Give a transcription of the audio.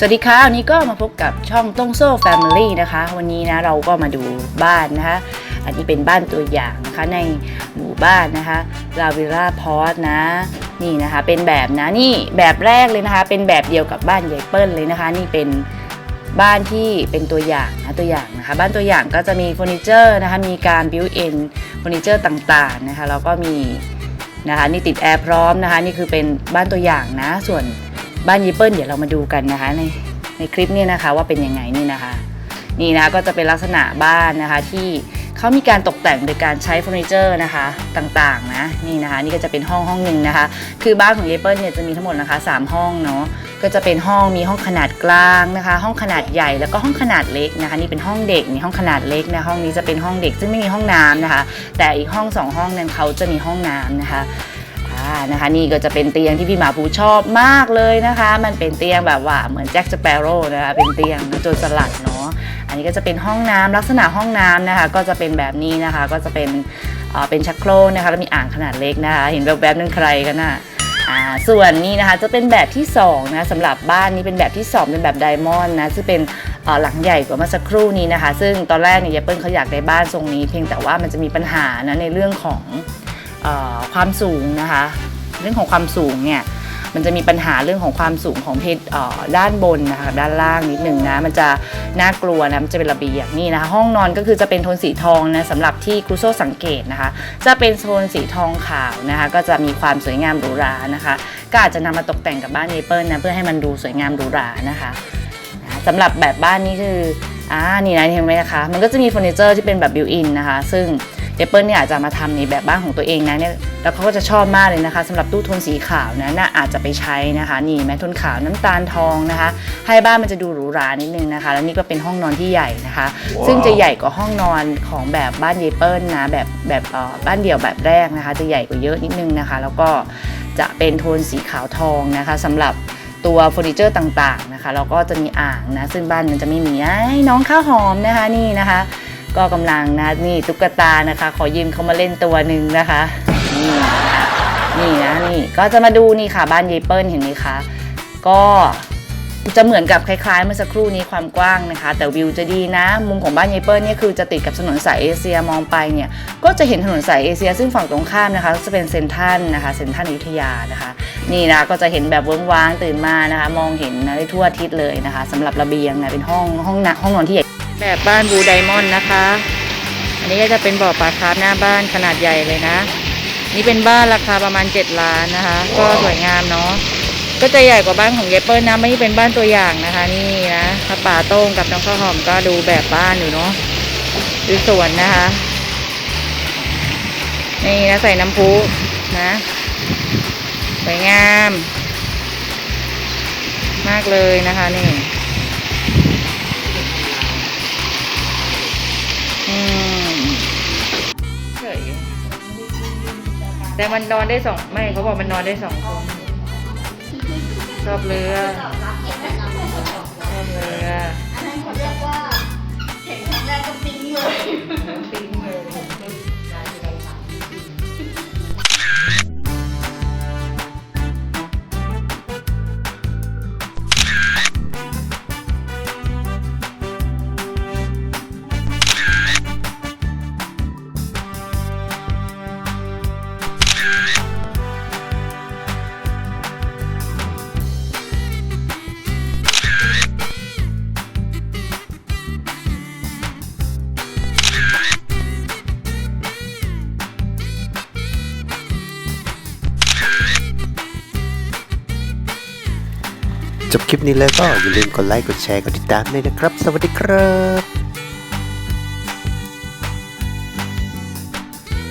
สวัสดีค่ะวันนี้ก็มาพบกับช่องต้งโซ่แฟมิลี่นะคะ วันนี้นะเราก็มาดูบ้านนะคะ อันนี้เป็นบ้านตัวอย่างนะคะในหมู่บ้านนะคะลาวิล่าพอสนะ นี่นะคะเป็นแบบนะนี่แบบแรกเลยนะคะ เป็นแบบเดียวกับบ้านยายเปิ้ลเลยนะคะ นี่เป็นบ้านที่เป็นตัวอย่างนะตัวอย่างนะคะ บ้านตัวอย่างก็จะมีเฟอร์นิเจอร์นะคะมีการบิวเอินเฟอร์นิเจอร์ต่างๆนะคะแล้วก็มีนะคะนี่ติดแอร์พร้อมนะคะ นี่คือเป็นบ้านตัวอย่างนะส่วน บ้านยีเปิลเดี๋ยวเรามาดูกันนะคะในในคลิปนี้นะคะว่าเป็นยังไงนี่นะคะ นี่นะก็จะเป็นลักษณะบ้านนะคะที่เขามีการตกแต่งโดยการใช้เฟอร์นิเจอร์นะคะต่างๆนะนี่นะคะนี่ก็จะเป็นห้องห้องหนึ่งนะคะ คือบ้านของเยเปิลเนี่ยจะมีทั้งหมดนะคะ 3 ห้องเนาะก็จะเป็นห้องมีห้องขนาดกลางนะคะ ห้องขนาดใหญ่แล้วก็ห้องขนาดเล็กนะคะ นี่เป็นห้องเด็กนี่ห้องขนาดเล็กนะห้องนี้จะเป็นห้องเด็กซึ่งไม่มีห้องน้ำนะคะ แต่อีกห้องสองห้องนั้นเขาจะมีห้องน้ำนะคะ นะคะ นี่ก็จะเป็นเตียงที่พี่หมาภูชอบมากเลยนะคะ มันเป็นเตียงแบบว่าเหมือนแจ็คสเปโร่นะคะเป็นเตียงโจรสลัดเนาะอันนี้ก็จะเป็นห้องน้ำลักษณะห้องน้ำนะคะ ก็จะเป็นแบบนี้นะคะ ก็จะเป็นเป็นชักโครกนะคะแล้วมีอ่างขนาดเล็กนะคะ เห็นแบบแบบนึงใครกันน่ะอ่าส่วนนี้นะคะจะเป็นแบบที่2นะสำหรับบ้านนี้เป็นแบบที่ 2 เป็นแบบไดมอนด์นะซึ่งเป็นหลังใหญ่กว่าเมื่อสักครู่นี้นะคะ ซึ่งตอนแรกเนี่ยยายเปิ้ลเขาอยากได้บ้านทรงนี้ เพียงแต่ว่ามันจะมีปัญหานะในเรื่องของ ความสูงนะคะ เรื่องของความสูงเนี่ยมันจะมีปัญหาเรื่องของความสูงของเพดด้านบนนะคะด้านล่างนิดหนึ่งนะมันจะน่ากลัวนะมันจะเป็นระเบียงนี่นะคะห้องนอนก็คือจะเป็นโทนสีทองนะสำหรับที่ครูโซสังเกตนะคะ จะเป็นโทนสีทองขาวนะคะ ก็จะมีความสวยงามหรูหรานะคะ ก็อาจจะนำมาตกแต่งกับบ้านเนเปิลนะเพื่อให้มันดูสวยงามหรูหรานะคะนะสำหรับแบบบ้านนี้คืออ่านี่นะเห็นไหมนะคะ มันก็จะมีเฟอร์นิเจอร์ที่เป็นแบบบิวอินนะคะ ซึ่ง เอเปิลเนี่ยอาจจะมาทำในแบบบ้านของตัวเองนะเนี่ยแล้วเขาก็จะชอบมากเลยนะคะสำหรับตู้โทนสีขาวนะน่าอาจจะไปใช้นะคะ นี่แม้โทนขาวน้ำตาลทองนะคะ ให้บ้านมันจะดูหรูหรานิดนึงนะคะ แล้วนี่ก็เป็นห้องนอนที่ใหญ่นะคะซึ่งจะใหญ่กว่าห้องนอนของแบบบ้านเยเปิลนะแบบแบบเอ่อบ้านเดี่ยวแบบแรกนะคะ จะใหญ่กว่าเยอะนิดนึงนะคะ แล้วก็จะเป็นโทนสีขาวทองนะคะสำหรับตัวเฟอร์นิเจอร์ต่างๆนะคะแล้วก็จะมีอ่างนะซึ่งบ้านมันจะไม่มีไอ้น้องข้าวหอมนะคะนี่นะคะ ก็กำลังนะนี่ตุ๊กตานะคะ ขอยืมเขามาเล่นตัวหนึ่งนะคะนี่นะคะนี่นะนี่ก็จะมาดูนี่ค่ะบ้านเยเปิลเห็นไหมคะก็จะเหมือนกับคล้ายๆ เมื่อสักครู่นี้ความกว้างนะคะ แต่วิวจะดีนะ มุมของบ้านเยเปิลเนี่ยคือจะติดกับถนนสายเอเชียมองไปเนี่ยก็จะเห็นถนนสายเอเชีย ซึ่งฝั่งตรงข้ามนะคะจะเป็นเซนทันนะคะเซนทันอยุธยานะคะ นี่นะก็จะเห็นแบบเวิ้งว้างตื่นมานะคะ มองเห็นนะได้ทั่วทิศเลยนะคะสำหรับระเบียงนะเป็นห้องห้องนะห้องนอนที่ใหญ่ แบบบ้านบูไดมอนด์นะคะ อันนี้ก็จะเป็นบ่อปลาคาร์ฟหน้าบ้านขนาดใหญ่เลยนะ นี่เป็นบ้านราคาประมาณ 7 ล้านนะคะ ก็สวยงามเนาะ ก็จะใหญ่กว่าบ้านของเยเปิลนะ ไม่เป็นบ้านตัวอย่างนะคะ นี่นะถ้าป่าโต้งกับน้องข้าวหอมก็ดูแบบบ้านอยู่เนาะ ดูสวนนะคะ นี่นะใส่น้ำพุนะ สวยงาม มากเลยนะคะนี่ แต่มันนอนได้สองไม่เขาบอกมันนอนได้สองคนชอบเรือชอบเรือ จบคลิปนี้แล้วก็อย่าลืมกดไลค์กดแชร์กดติดตามด้วยนะครับ สวัสดีครับ